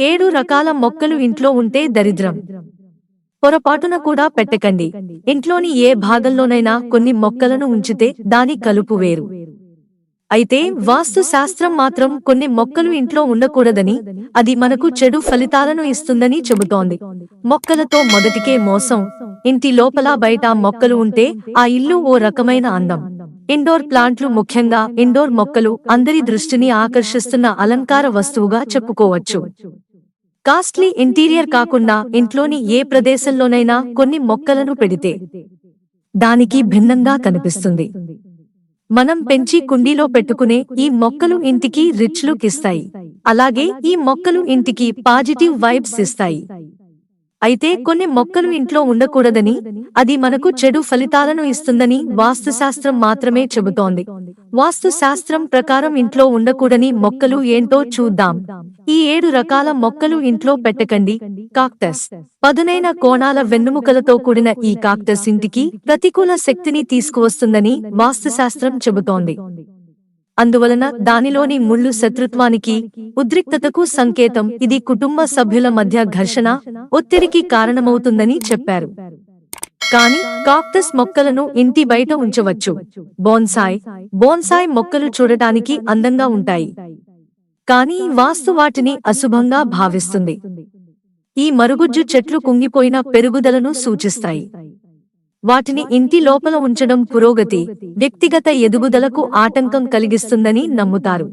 ఏడు రకాల మొక్కలు ఇంట్లో ఉంటే దరిద్రం. పొరపాటున కూడా పెట్టకండి. ఇంట్లోని ఏ భాగంలోనైనా కొన్ని మొక్కలను ఉంచితే దాని కలుపు వేరు. అయితే వాస్తు శాస్త్రం మాత్రం కొన్ని మొక్కలు ఇంట్లో ఉండకూడదని అది మనకు చెడు ఫలితాలను ఇస్తుందని చెబుతోంది. మొక్కలతో మొదటికే మోసం. ఇంటి లోపల బయట మొక్కలు ఉంటే ఆ ఇల్లు ఓ రకమైన అందం. ఇండోర్ ప్లాంట్లు ముఖ్యంగా ఇండోర్ మొక్కలు అందరి దృష్టిని ఆకర్షిస్తున్న అలంకార వస్తువుగా చెప్పుకోవచ్చు. కాస్ట్లీ ఇంటీరియర్ కాకుండా ఇంట్లోని ఏ ప్రదేశంలోనైనా కొన్ని మొక్కలను పెడితే దానికి భిన్నంగా కనిపిస్తుంది. మనం పెంచి కుండీలో పెట్టుకునే ఈ మొక్కలు ఇంటికి రిచ్ లుక్ ఇస్తాయి అలాగే ఈ మొక్కలు ఇంటికి పాజిటివ్ వైబ్స్ ఇస్తాయి. అయితే కొన్ని మొక్కలు ఇంట్లో ఉండకూడదని అది మనకు చెడు ఫలితాలను ఇస్తుందని వాస్తుశాస్త్రం మాత్రమే చెబుతోంది. వాస్తుశాస్త్రం ప్రకారం ఇంట్లో ఉండకూడని మొక్కలు ఏంటో చూద్దాం. ఈ ఏడు రకాల మొక్కలు ఇంట్లో పెట్టకండి. కాక్టస్. పదునైన కోణాల వెన్నుముకలతో కూడిన ఈ కాక్టస్ ఇంటికి ప్రతికూల శక్తిని తీసుకువస్తుందని వాస్తుశాస్త్రం చెబుతోంది. అందువలన దానిలోని ముళ్ళు శత్రుత్వానికి ఉద్రిక్తతకు సంకేతం. ఇది కుటుంబ సభ్యుల మధ్య ఘర్షణ ఒత్తిడికి కారణమవుతుందని చెప్పారు. కానీ కాక్టస్ మొక్కలను ఇంటి బయట ఉంచవచ్చు. బోన్సాయ్ బోన్సాయ్ మొక్కలు చూడటానికి అందంగా ఉంటాయి. కానీ వాస్తు వాటిని అశుభంగా భావిస్తుంది. ఈ మరుగుజ్జు చెట్లు కుంగిపోయిన పెరుగుదలను సూచిస్తాయి. వాటిని ఇంటి లోపల ఉంచడం పురోగతి వ్యక్తిగత ఎదుగుదలకు ఆటంకం కలిగిస్తుందని నమ్ముతారు.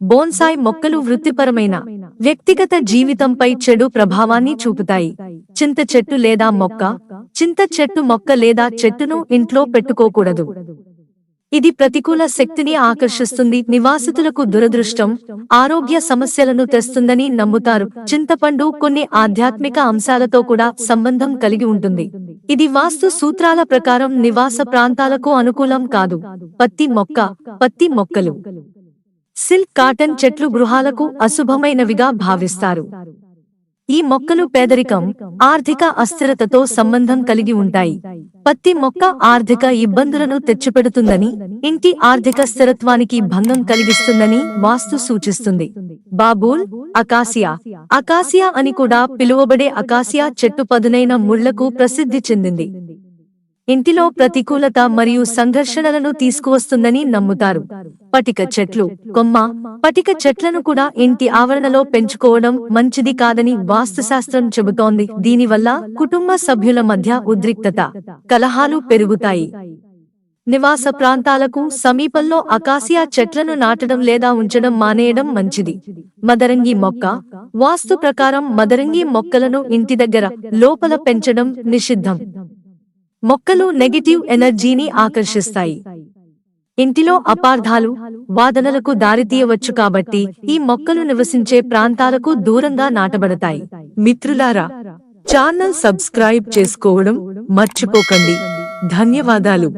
బోన్సాయ్ మొక్కలు వృత్తిపరమైన వ్యక్తిగత జీవితంపై చెడు ప్రభావాన్ని చూపుతాయి. చింత చెట్టు లేదా మొక్క చింత చెట్టు మొక్క లేదా చెట్టును ఇంట్లో పెట్టుకోకూడదు. ఇది ప్రతికూల శక్తిని ఆకర్షిస్తుంది నివాసితులకు దురదృష్టం ఆరోగ్య సమస్యలను తెస్తుందని నమ్ముతారు. చింతపండు కొన్ని ఆధ్యాత్మిక అంశాలతో కూడా సంబంధం కలిగి ఉంటుంది. ఇది వాస్తు సూత్రాల ప్రకారం నివాస ప్రాంతాలకు అనుకూలం కాదు. పత్తి మొక్క పత్తి మొక్కలు. సిల్క్ కాటన్ చెట్లు గృహాలకు అశుభమైనవిగా భావిస్తారు. ఈ మొక్కలు పేదరికం ఆర్థిక అస్థిరతతో సంబంధం కలిగి ఉంటాయి. పత్తి మొక్క ఆర్థిక ఇబ్బందులను తెచ్చిపెడుతుందని ఇంటి ఆర్థిక స్థిరత్వానికి భంగం కలిగిస్తుందని వాస్తు సూచిస్తుంది. బాబూల్ అకాసియా. అకాసియా అని కూడా పిలువబడే అకాసియా చెట్టు పదునైన ముళ్ళకు ప్రసిద్ధి చెందింది. ఇంటిలో ప్రతికూలత మరియు సంఘర్షణలను తీసుకువస్తుందని నమ్ముతారు. పటిక చెట్లు. కొమ్మ పటిక చెట్లను కూడా ఇంటి ఆవరణలో పెంచుకోవడం మంచిది కాదని వాస్తుశాస్త్రం చెబుతోంది. దీనివల్ల కుటుంబ సభ్యుల మధ్య ఉద్రిక్తత కలహాలు పెరుగుతాయి. నివాస ప్రాంతాలకు సమీపంలో అకాసియా చెట్లను నాటడం లేదా ఉంచడం మానేయడం మంచిది. మదరంగి మొక్క వాస్తు ప్రకారం మదరంగి మొక్కలను ఇంటి దగ్గర లోపల పెంచడం నిషిద్ధం. మొక్కలు నెగటివ్ ఎనర్జీని ఆకర్షిస్తాయి. ఇంటిలో అపార్థాలు వాదనలకు దారితీయవచ్చు కాబట్టి ఈ మొక్కలు నివసించే ప్రాంతాలకు దూరంగా నాటబడతాయి. మిత్రులారా ఛానల్ సబ్స్క్రైబ్ చేసుకోవడం మర్చిపోకండి. ధన్యవాదాలు.